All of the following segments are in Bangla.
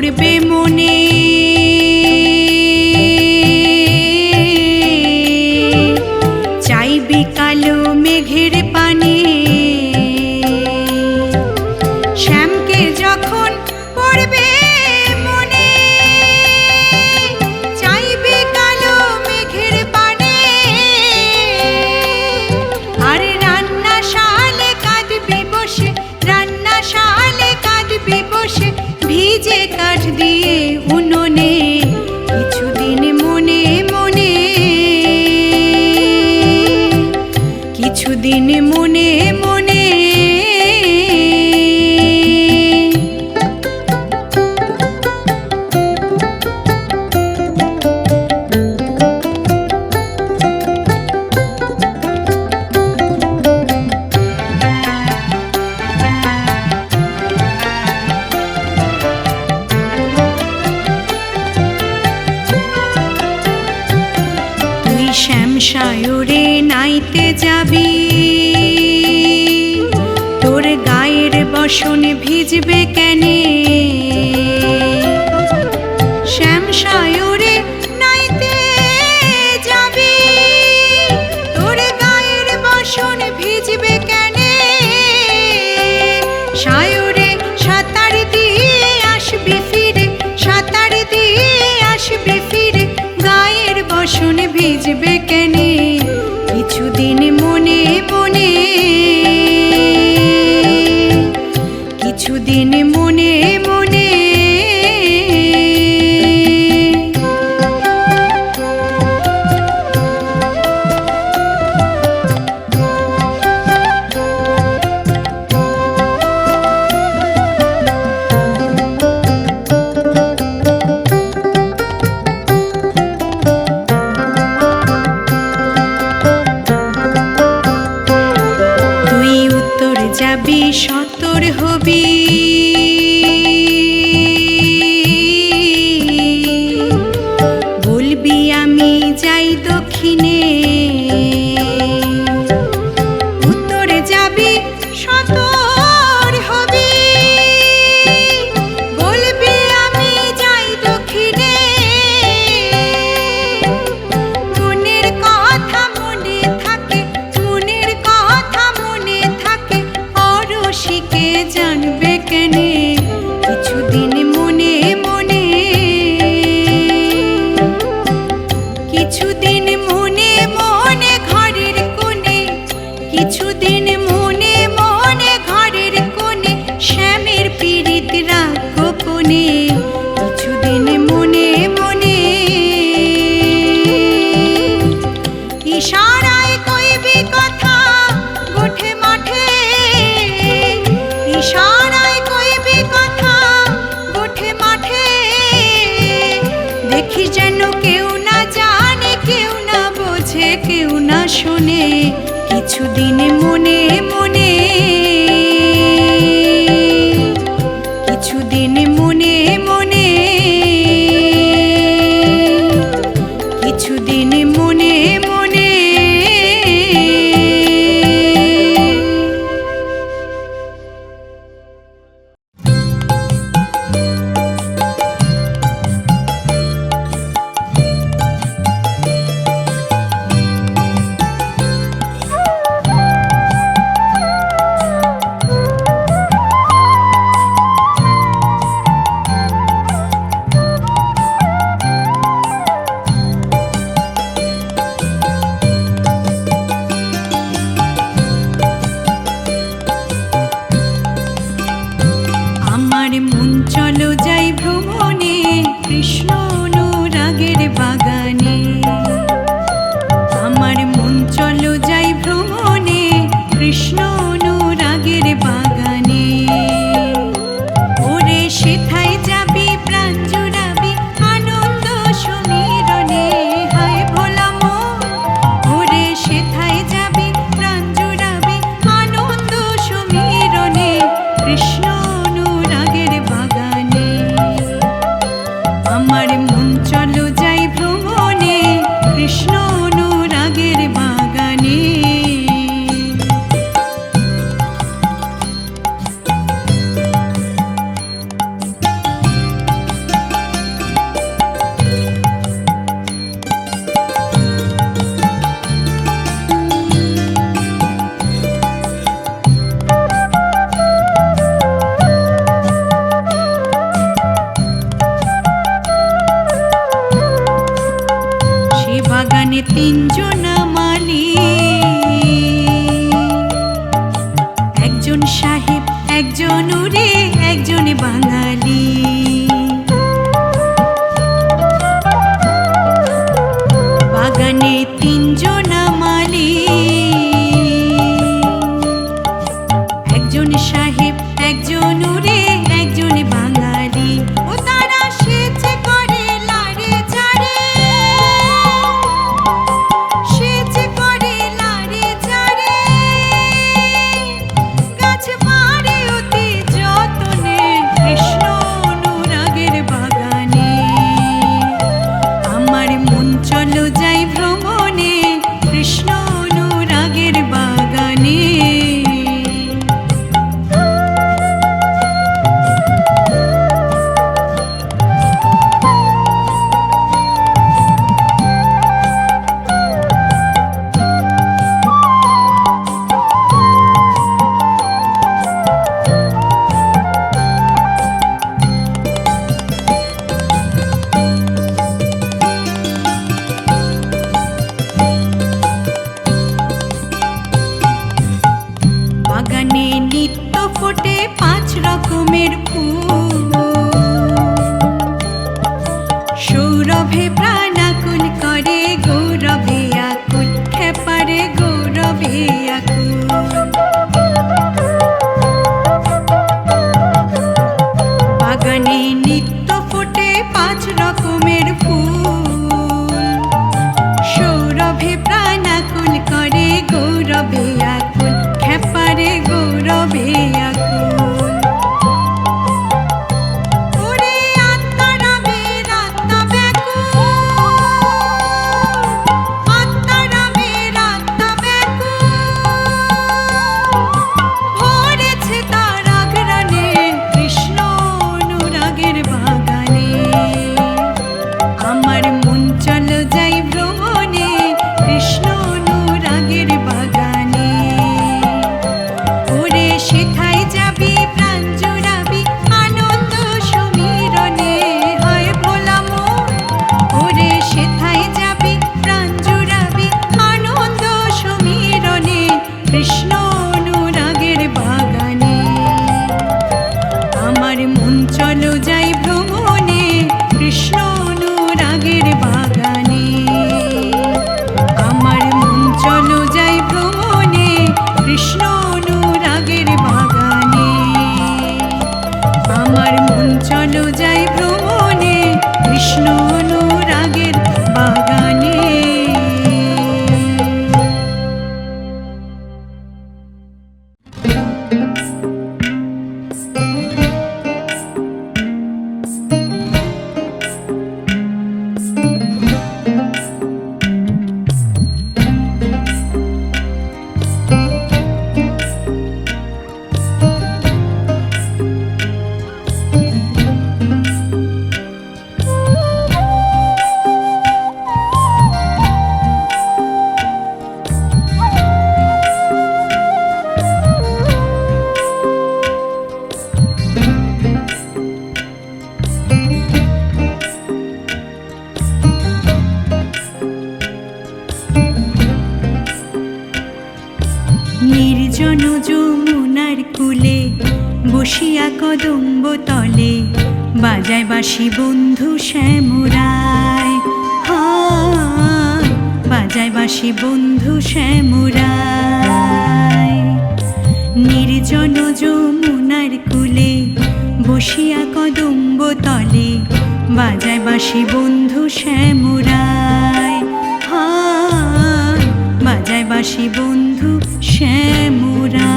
করবে ভাষণ ভিজবে কেনে? কিছুদিন মনে মনে কিছুদিন মনে মনে কিছুদিন মনে কদম্ব তলে বাজায় বাসি বন্ধু শ্যামুরায়। বাজায় বাসি বন্ধু শ্যামুরায়। নির্জন যমুনার কুলে বসিয়া কদম্ব তলে বাজায় বাসি বন্ধু শ্যামুরায়। বাজায় বাসি বন্ধু শ্যামুরা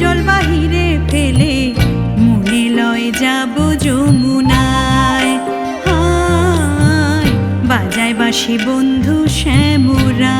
জল বাহিরে ফেলে মনে লয় যাব যমুনায়। বাজায় বাসি বন্ধু শ্যামুরা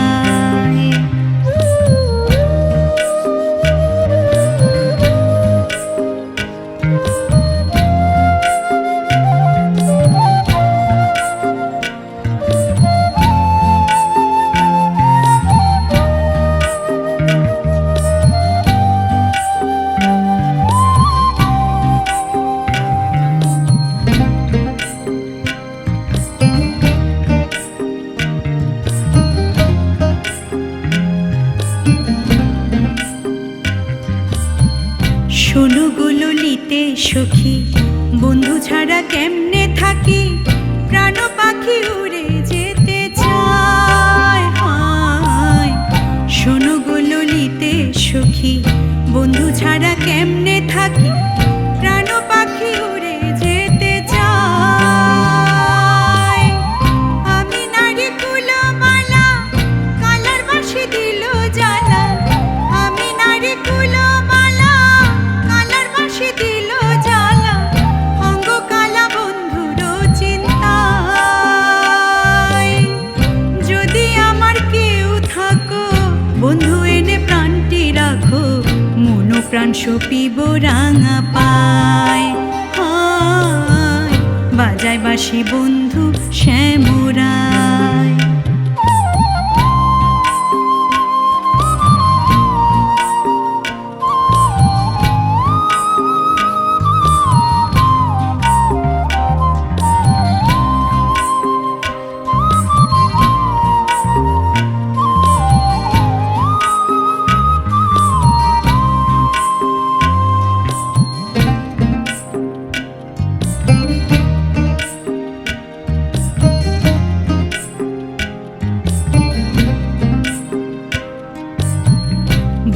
প্রাণ সপিব রাঙা পায় বাজায় বাসি বন্ধু শ্যামরায়।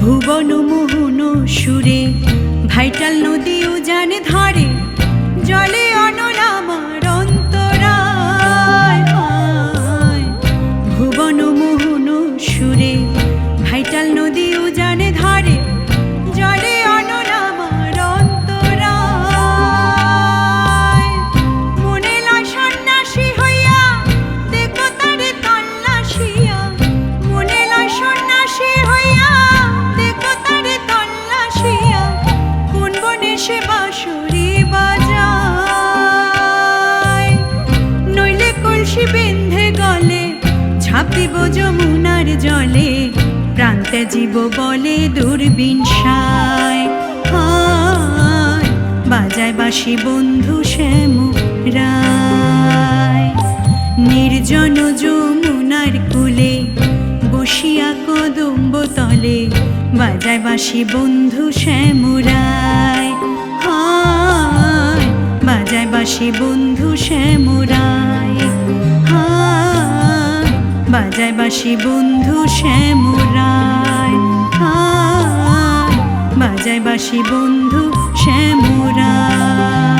ভুবন মোহন সুরে ভাইটাল নদী জানে ধরে জলে যমুনার জলে প্রান্তে জীব বলে দূরবীন সায় বাজায় বাসি বন্ধু শ্যাম রায়। নির্জন যমুনার কুলে বসিয়া কদম্ব তলে বাজায় বাসি বন্ধু শ্যামরায় হায়, বাজায় বাসি বন্ধু হায় বাজায় বাসি বন্ধু শ্যামরায়। বাজায় বাসি বন্ধু শ্যামরায়।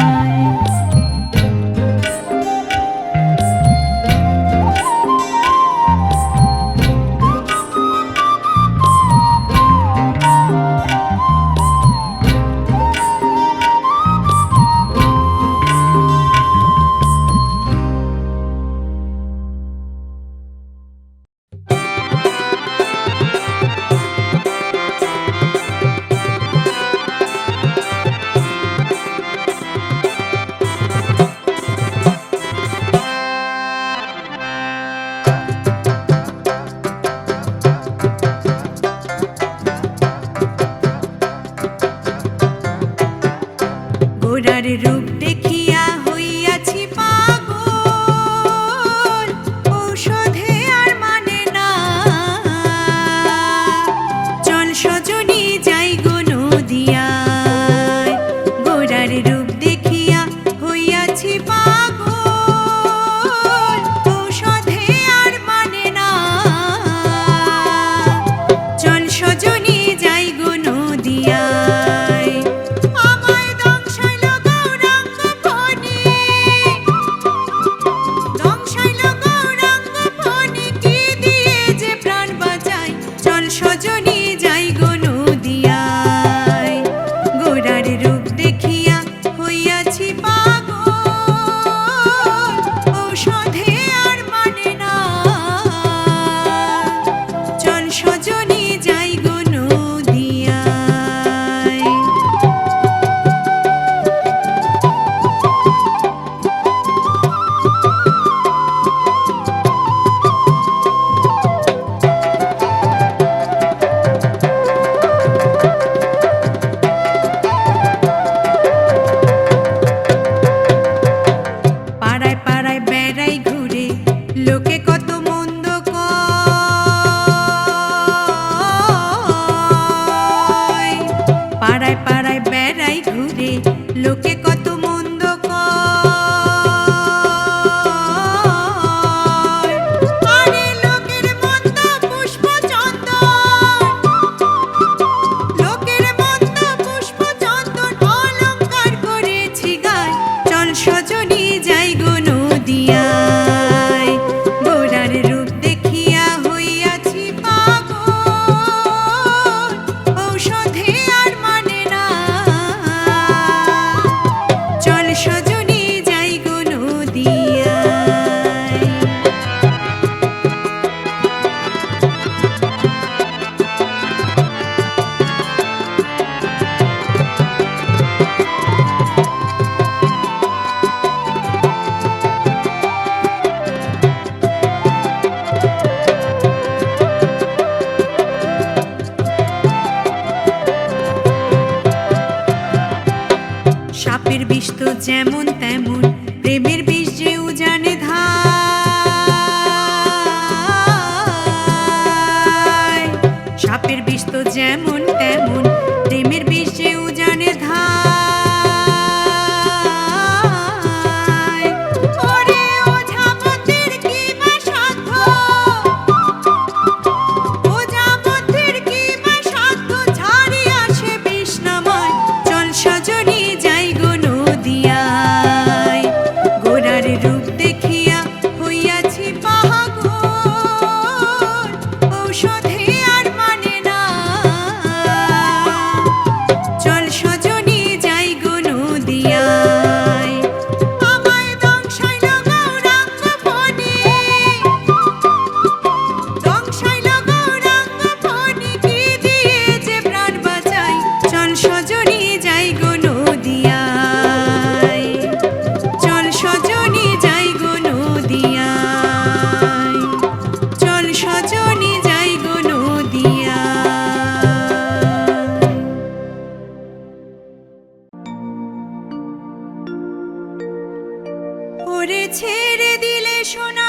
করে ছেড়ে দিলে শোনা